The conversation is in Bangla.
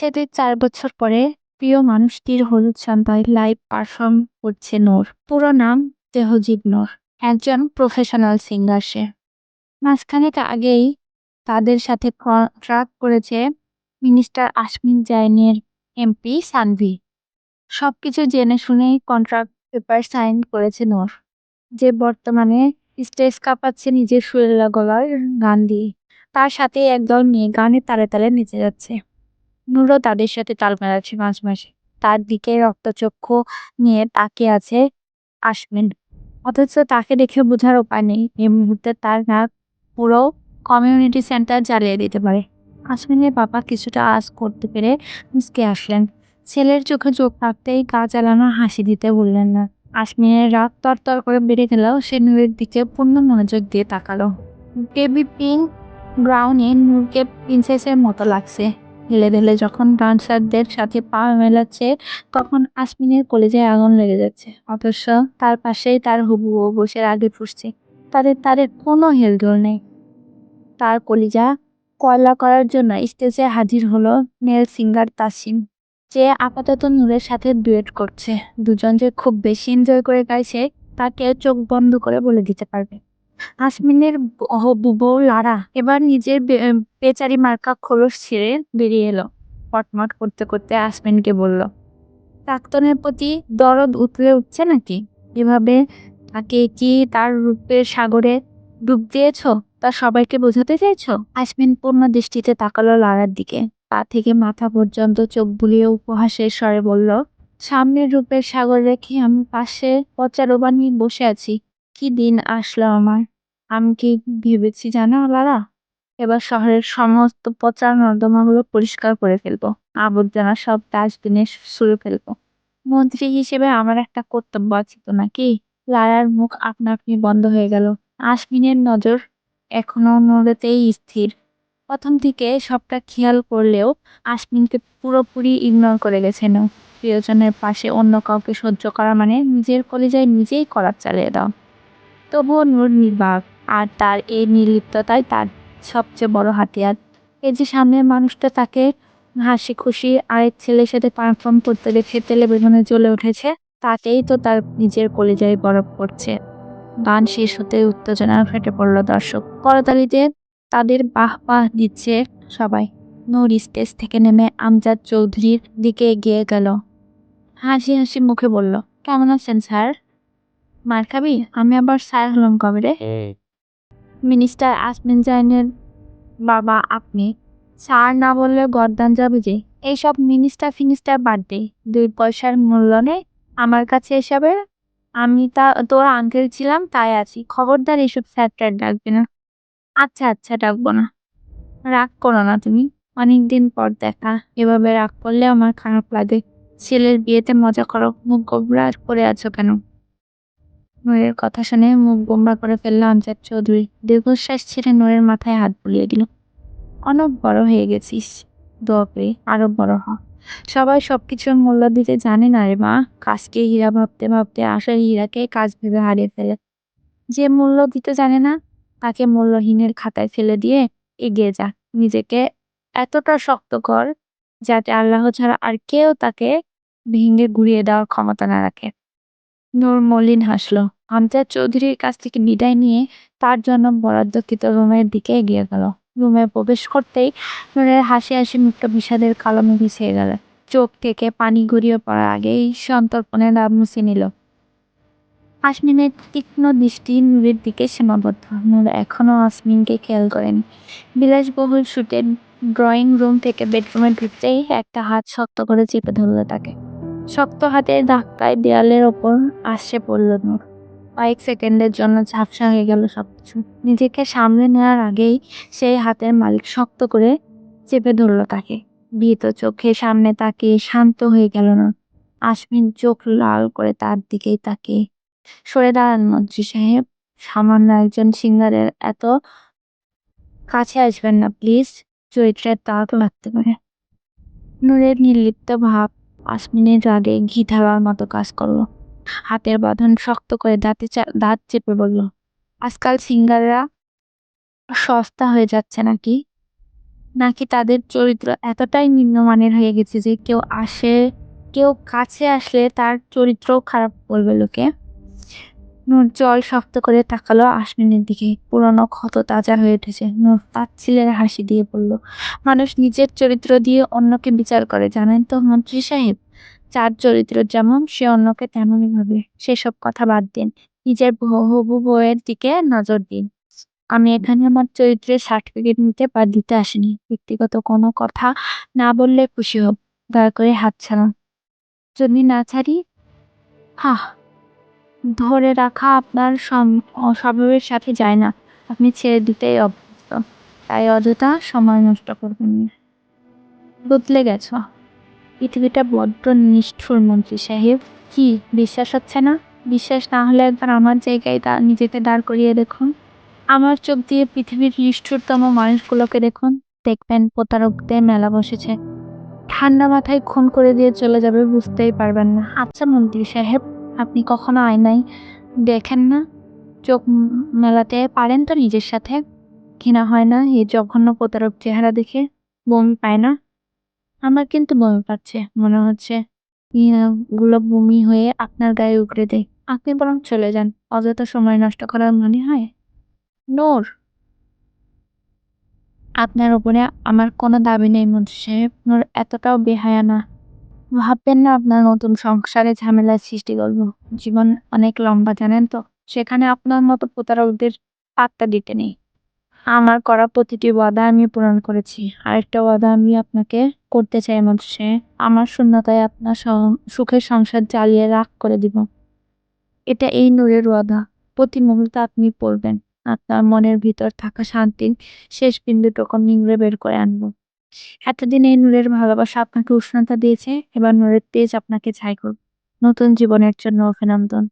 বিচ্ছেদের চার বছর পরে প্রিয় মানুষটির হলুদ সন্ধ্যায় লাইভ পারফর্ম করছে নূর। পুরো নাম তেহজিব নূর। একজন প্রফেশনাল সিঙ্গার সে। মাঝখানেক আগেই তাদের সাথে কন্ট্রাক্ট করেছে মিনিস্টার আসমিন জাইনের এমপি সানভি। সবকিছু জেনে শুনেই কন্ট্রাক্ট পেপার সাইন করেছে নূর। যে বর্তমানে স্টেজ কাঁপাচ্ছে নিজের সুরেলা গলার গান দিয়ে। তার সাথে একদল মেয়ে গানে তালে তালে নেচে যাচ্ছে। নূরও তাদের সাথে তাল মেলাচ্ছে মাঝে মাঝে। তার দিকে রক্তচক্ষু নিয়ে তাকিয়ে আছে আসমিন অথচ তাকে দেখে বোঝার উপায় নেই। এই মুহূর্তে তার নাক পুরো কমিউনিটি সেন্টার জ্বালিয়ে দিতে পারে। আসমিনের বাবা কিছুটা আজ করতে পেরে মুসকে আসলেন। ছেলের চোখে চোখ রাখতেই গা চালানো হাসি দিতে বললেন না। আসমিনের রাগ তরতর করে বেড়ে গেলেও সে নূরের দিকে পূর্ণ মনোযোগ দিয়ে তাকালো। বেবি পিঙ্ক ব্রাউনে নূরকে প্রিন্সেসের মতো লাগছে। হেলে যখন ডান্সারদের সাথে পা মেলাচ্ছে, তখন আসমিনের কলেজে আগুন লেগে যাচ্ছে। অথচ তার পাশেই তার হুবু বসে আগে ফুসছে। তাদের তাদের কোনো হেলদোল নেই। তার কলিজা কয়লা করার জন্য স্টেজে হাজির হলো মেল সিঙ্গার তাসিম। যে আপাতত নূরের সাথে ডুয়েট করছে। দুজন যে খুব বেশি এনজয় করে গাইছে তা কেউ চোখ বন্ধ করে বলে দিতে পারবে। আসমিনের বউ লারা এবার নিজের বেচারি মার্কা খোলস ছিঁড়ে বেরিয়ে এলো। পটমট করতে করতে আসমিনকে বলল, প্রাক্তনের প্রতি দরদ উতলে উঠছে নাকি? এভাবে তাকে কি তার রূপের সাগরে ডুব দিয়েছ? তা সবাইকে বোঝাতে চাইছো? আসমিন পূর্ণ দৃষ্টিতে তাকালো লারার দিকে। পা থেকে মাথা পর্যন্ত চোখ বুলিয়ে উপহাসের স্বরে বলল, সামনের রূপের সাগর রেখে আমি পাশে পচারোবা নিয়ে বসে আছি। কি দিন আসলো আমার? আমি কি ভেবেছি জানো লারা এবার শহরের সমস্ত পচা নর্দমাগুলো পরিষ্কার করে ফেলব। আবর্জনা সব ডাস্টবিনে সুরে ফেলব। মন্ত্রী হিসেবে আমার একটা কর্তব্য আছে তো নাকি? লারার মুখ আপনা আপনি বন্ধ হয়ে গেল। আসমিনের নজর এখনও নড়েতেই স্থির। প্রথম থেকে সবটা খেয়াল করলেও আসমিনকে পুরোপুরি ইগনোর করে গেছেন প্রিয়জনের পাশে অন্য কাউকে সহ্য করা মানে নিজের কলিজায় নিজেই করার চালিয়ে দাও তবুও নূর নির্বাক, আর তার এই নির্লিপ্ততাই তার সবচেয়ে বড় হাতিয়ার। এই যে সামনের মানুষটা তাকে হাসি খুশি আরেক ছেলের সাথে পারফর্ম করতে দেখে টেলিভিশনে জ্বলে উঠেছে, তাতেই তো তার নিজের কলিজায় বরফ পড়ছে। গান শেষ হতে উত্তেজনা ফেটে পড়ল দর্শক। করতালিতে তাদের বাহ বাহ দিচ্ছে সবাই। নূর স্টেজ থেকে নেমে আমজাদ চৌধুরীর দিকে এগিয়ে গেল। হাসি হাসি মুখে বলল, কেমন আছেন স্যার? মার খাবি? আমি আবার স্যার হলাম কবে রে? মিনিস্টার আসমিন জাইনের বাবা আপনি। স্যার না বললে গরদান যাবে যে। এইসব মিনিস্টার ফিনিস্টার বাদ দে। দুই পয়সার মূল্য নেই আমার কাছে এসবের আমি তা তোর আঙ্কেল ছিলাম তাই আছি। খবরদার এইসব স্যার ডাকবে না। আচ্ছা আচ্ছা ডাকবো না। রাগ করো না তুমি। অনেকদিন পর দেখা। এভাবে রাগ করলে আমার খারাপ লাগে। ছেলের বিয়েতে মজা করো। মুখ গোবরা করে আছো কেন? নূরের কথা শুনে মুখ গোমরা করে ফেলল আমজাদ চৌধুরী। দীর্ঘশ্বাস ছেড়ে নূরের মাথায় হাত বুলিয়ে দিল। অনেক বড় হয়ে গেছিস। দোয়া আরও বড় হ। সবাই সবকিছুর মূল্য দিতে জানে না রে মা। কাজকে হীরা ভাবতে ভাবতে আসল হীরাকে কাজ ভেবে হারিয়ে ফেলে। যে মূল্য দিতে জানে না, তাকে মূল্যহীনের খাতায় ফেলে দিয়ে এগিয়ে যা। নিজেকে এতটা শক্ত কর, যাতে আল্লাহ ছাড়া আর কেউ তাকে ভেঙে গুড়িয়ে দেওয়ার ক্ষমতা না রাখে। নূর মলিন হাসলো। আমজাদ চৌধুরীর কাছ থেকে বিদায় নিয়ে তার জন্য বরাদ্দকৃত রুমের দিকে এগিয়ে গেল। রুমে প্রবেশ করতেই নূরের হাসি হাসি মুখটা বিষাদের কালো মিশিয়ে গেল। চোখ থেকে পানি গড়িয়ে পড়ার আগেই সন্তর্পণে লাভ মুছে নিল। আসমিনের তীক্ষ্ণ দৃষ্টি নূরের দিকে সীমাবদ্ধ। নূর এখনও আসমিনকে খেয়াল করেন। বিলাসবহুল শুটের ড্রয়িং রুম থেকে বেডরুমে ঢুকতেই একটা হাত শক্ত করে চেপে ধরলো তাকে। শক্ত হাতের ধাক্কায় দেয়ালের ওপর আসছে পড়ল নূর কয়েক সেকেন্ডের জন্য ঝাপসা হয়ে গেল সবকিছু। নিজেকে সামলে নেওয়ার আগেই সেই হাতের মালিক শক্ত করে চেপে ধরলো তাকে। ভীত চোখে সামনে তাকিয়ে শান্ত হয়ে গেল না। আসমিন চোখ লাল করে তার দিকেই তাকিয়ে। সরে দাঁড়ান, মন্ত্রী সাহেব। সামান্য একজন সিঙ্গারের এত কাছে আসবেন না, প্লিজ। চরিত্রের তাক লাগতে পারে। নূরের নির্লিপ্ত ভাব আসমিনের আগে ঘি ঢালার মতো কাজ করল। হাতের বাঁধন শক্ত করে দাঁতে দাঁত চেপে বলল, আজকাল সিঙ্গাররা সস্তা হয়ে যাচ্ছে নাকি? নাকি তাদের চরিত্র এতটাই নিম্নমানের হয়ে গেছে যে কেউ আসে, কেউ কাছে আসলে তার চরিত্রও খারাপ বলবে লোকে? নূর জল শক্ত করে তাকালো আশ্বিনের দিকে। পুরনো ক্ষত তাজা হয়ে উঠেছে। নূর তাচ্ছিলের হাসি দিয়ে বলল, মানুষ নিজের চরিত্র দিয়ে অন্যকে বিচার করে, জানেন তো মন্ত্রী সাহেব? যার চরিত্র যেমন, সে অন্যকে তেমনই ভাবে। সেসব কথা বাদ দিন। নিজের হবু বউয়ের দিকে নজর দিন। আমি এখানে আমার চরিত্রের সার্টিফিকেট নিতে বা দিতে আসিনি। ব্যক্তিগত কোনো কথা না বললে খুশি হব। দয়া করে হাত ছাড়ুন। যদি না ছাড়ি? হাহ ধরে রাখা আপনার স্বভাবের সাথে যায় না। আপনি ছেড়ে দিতেই অভ্যস্ত। তাই অযথা সময় নষ্ট করবেন না। বদলে গেছ। পৃথিবীটা বড্ড নিষ্ঠুর মন্ত্রী সাহেব। কি, বিশ্বাস হচ্ছে না? বিশ্বাস না হলে একবার আমার জায়গায় তা নিজেকে দাঁড় করিয়ে দেখুন। আমার চোখ দিয়ে পৃথিবীর নিষ্ঠুরতম মানুষগুলোকে দেখুন। দেখবেন প্রতারকদের মেলা বসেছে। ঠান্ডা মাথায় খুন করে দিয়ে চলে যাবে বুঝতেই পারবেন না। আচ্ছা মন্ত্রী সাহেব আপনি কখনো আয়নায় দেখেন না? চোখ মেলাতে পারেন তো নিজের সাথে? ঘৃণা হয় না? এই জঘন্য প্রতারক চেহারা দেখে বমি পায় না? আমার কিন্তু বমি পাচ্ছে, মনে হচ্ছে। গুলো বমি হয়ে আপনার গায়ে উগড়ে দেয়। আপনি বরং চলে যান, অযথা সময় নষ্ট করার মনে হয়? নোর! আপনার উপরে আমার কোনো দাবি নেই, মন্ত্রী সাহেব। নূর এতটাও বেহায়া না। ভাববেন না, আপনার নতুন সংসারে ঝামেলার সৃষ্টি করব। জীবন অনেক লম্বা, জানেন তো? সেখানে আপনার মতো প্রতারকদের পাত্তা দিতে নেই। আমার করা প্রতিটি ওয়াদা আমি পূরণ করেছি। আরেকটা ওয়াদা আমি আপনাকে করতে চাই মন্ত্রী সাহেব আমার শূন্যতায় আপনার সুখের সংসার জ্বালিয়ে রাগ করে দিব। এটা এই নূরের ওয়াদা প্রতি মুহূর্তে আপনি পড়বেন। আপনার মনের ভিতর থাকা শান্তির শেষ বিন্দুটুকু নিংড়ে বের করে আনব। এতদিন এই নূরের ভালোবাসা আপনাকে উষ্ণতা দিয়েছে, এবার নূরের তেজ আপনাকে ছাই করবে। নতুন জীবনের জন্য অভিনন্দন।